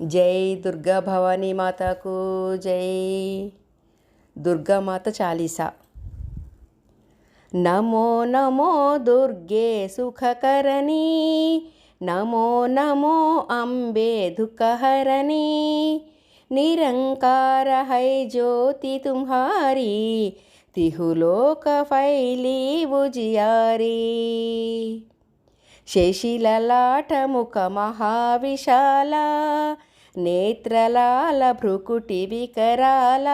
జై దుర్గా భవానీ మాతకు జై దుర్గామాత చాలీసా. నమో నమో దుర్గే సుఖకరణి నమో నమో అంబే దుఃఖహరణి నిరంకార హై జ్యోతి తుంహారీ तिहुलोक फैली बुजियारी శశిలలాటముఖ మహావిశాల నేత్రలాల భ్రుకుటి వికరాల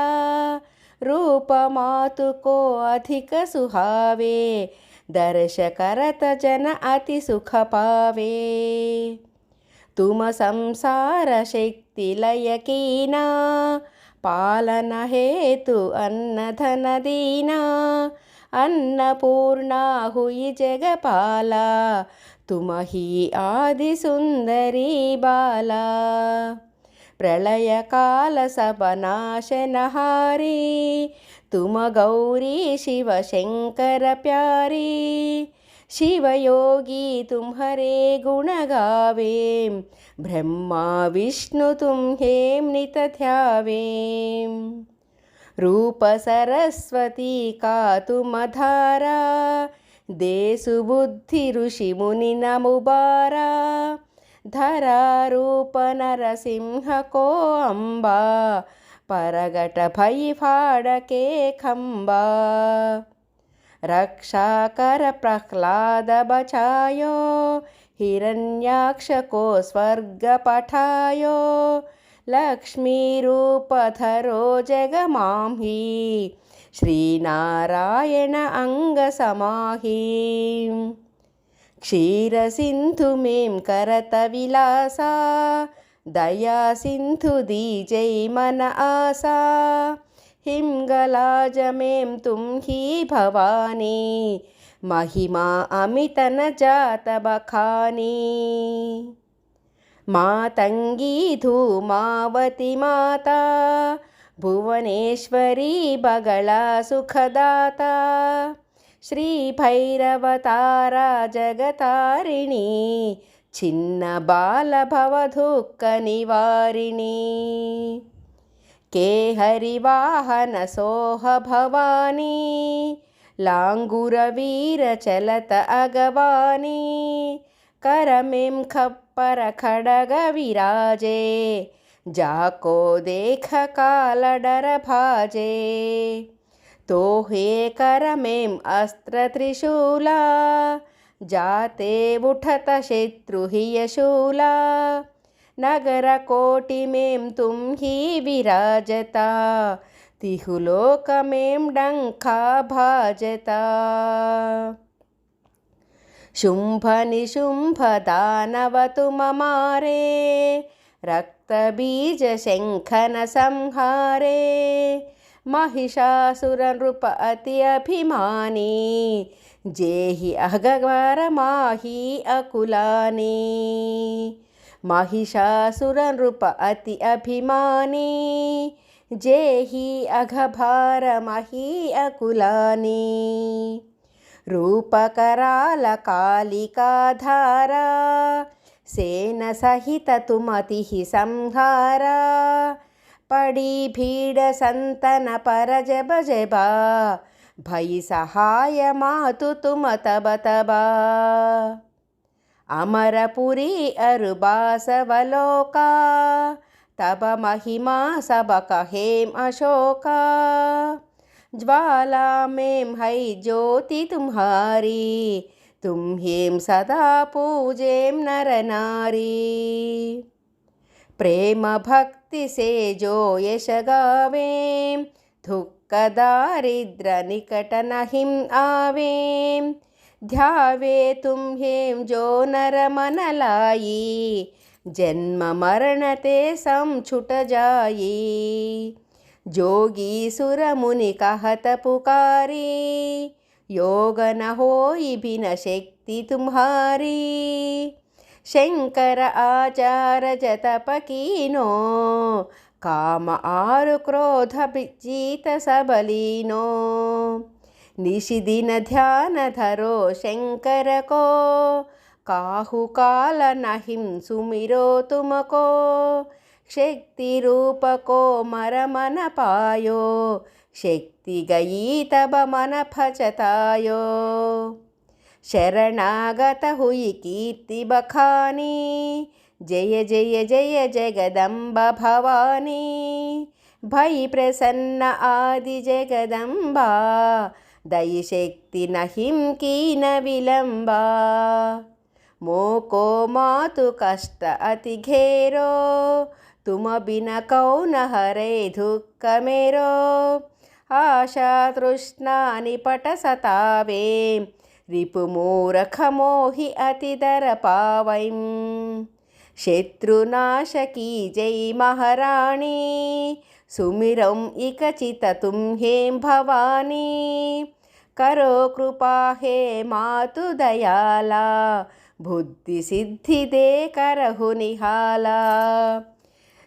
రూపమాతుకో అధిక సుహావే దర్శకరత జన అతి సుఖపావే. తుమ సంసార శక్తి లయకీనా పాలన హేతు అన్నధనదీనా అన్నపూర్ణాహుయి జగపాల तुमहि आदिसुन्दरी बाला। प्रलयकालसपनाशनहारी तुमगौरी शिवशङ्करप्यारी। शिवयोगी तुम्हरे गुणगावें ब्रह्मा विष्णु तुमहे नितध्यावें रूपसरस्वती का तुमधारा దేశుబుద్ధి ఋషిముని నముబారా ధరారూప నరసింహకో అంబా పరగట భయఫాడకే కంబా రక్షాకర ప్రహ్లాద బచాయో హిరణ్యాక్షకో స్వర్గ పఠాయో లక్ష్మీరూపధరో జగమాంహీ श्रीनारायण अङ्गसमाही। क्षीरसिन्धुमें करतविलासा दया सिन्धुदीजै मन आसा। हिङ्गलाजमें तुं हि भवानी महिमा अमितन जातबखानी मातङ्गी मातङ्गीधूमावति माता भुवनेश्वरी बगला सुखदाता श्रीभैरवतारा जगतारिणी छिन्नबालभवदुःखनिवारिणी के हरिवाहनसोह भवानी लाङ्गुरवीरचलत अगवानी करमिं खप्परखडगविराजे जाको देख काल डर भाजे तो हे करमें अस्त्र त्रिशूला जाते उठत शत्रु ही यशूला नगर कोटि में तुम ही विराजता तिहुलोक में डंखा भाजता शुंभ निशुंभ दानव तुम मारे रक्त बीज शंखन संहारे महिषासुर नृप अति अभिमानी जेहि अगवर माही अकुलानी महिषासुर नृप अति अभिमानी जेहि अघभार मही अकुलानी रूपकराल कालिका धारा सेन सहित तुमति संहारा पड़ी भीड़ संतन पर जब जबा भई सहाय मातु तुम तब तबा अमरपुरी अरुबासवलोका तब महिमा सब कहेम अशोका ज्वाला में है ज्योति तुम्हारी तुम हेम सदा पूजेम नर नारी प्रेम भक्ति से जो यश गावें दुख दारिद्र निकट नहिम आवें ध्यावे तुम हेम जो नर मन लाई जन्म ಯೋಗನ ಹೋಯಿಭಿನ ಶಕ್ತಿ ತುಮ್ಹಾರಿ ಶಂಕರ ಆಚಾರ ಜತಪಕೀನೋ ಕಾಮ ಆರು ಕ್ರೋಧ ಬಿಜ್ಜೀತ ಸಬಲೀನೋ ನಿಶಿದಿನ ಧ್ಯಾನ ಧರೋ ಶಂಕರಕೋ ಕಾಹುಕಾಲ ನಹಿಂ ಸುಮಿರೋ ತುಮಕೋ ಶಕ್ತಿರೂಪಕೋ ಮರಮನಪಾಯೋ ಶಕ್ತಿಗಯೀತಬ ಮನಫಚತಾಯೋ ಶರಣಾಗತ ಹುಯಿ ಕೀರ್ತಿ ಬಖಾನಿ ಜಯ ಜಯ ಜಯ ಜಗದಂಬ ಭವಾನಿ ಭೈ ಪ್ರಸನ್ನ ಆದಿ ಜಗದಂಬಾ ದಯಿಶಕ್ತಿ ನಹಿಂಕೀನ ವಿಲಂಬ ಮೋಕೋ ಮಾತು ಕಷ್ಟ ಅತಿಘೇರೋ फचतायो शरणागत हुई कीर्ति बखानी जय जय जय जगदम्ब भवानी भई प्रसन्न आदि जगदम्बा दयि शक्ति नहिं की न विलम्बा मोको मातु कष्ट अति घेरो तुम बिन कौन हरे दुःख मेरो आशा तृष्णा निपट सतावे रिपुमूरख मोहि अतिदर पावैं शत्रुनाशकी जय महाराणी सुमिरं इक चित तुम्हें भवानी करो कृपा हे मातु दयाला बुद्धि सिद्धि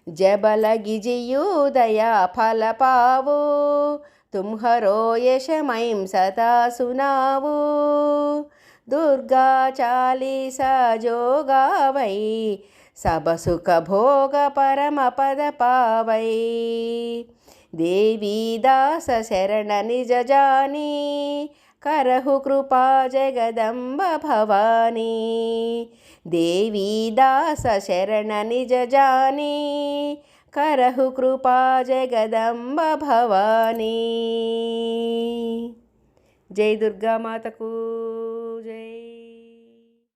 दे करहु निहाला जबल गिजियु दया फल पावो तुम्हरो यश मैं सदा सुनावो दुर्गा चालीसा जो गावै सब सुख भोग परम पद पावै देवी दास शरण निज जानी करहु कृपा जगदम्ब भवानी देवी दास शरण निज जानी करहु कृपा जगदम्ब भवानी जय दुर्गामातकू जय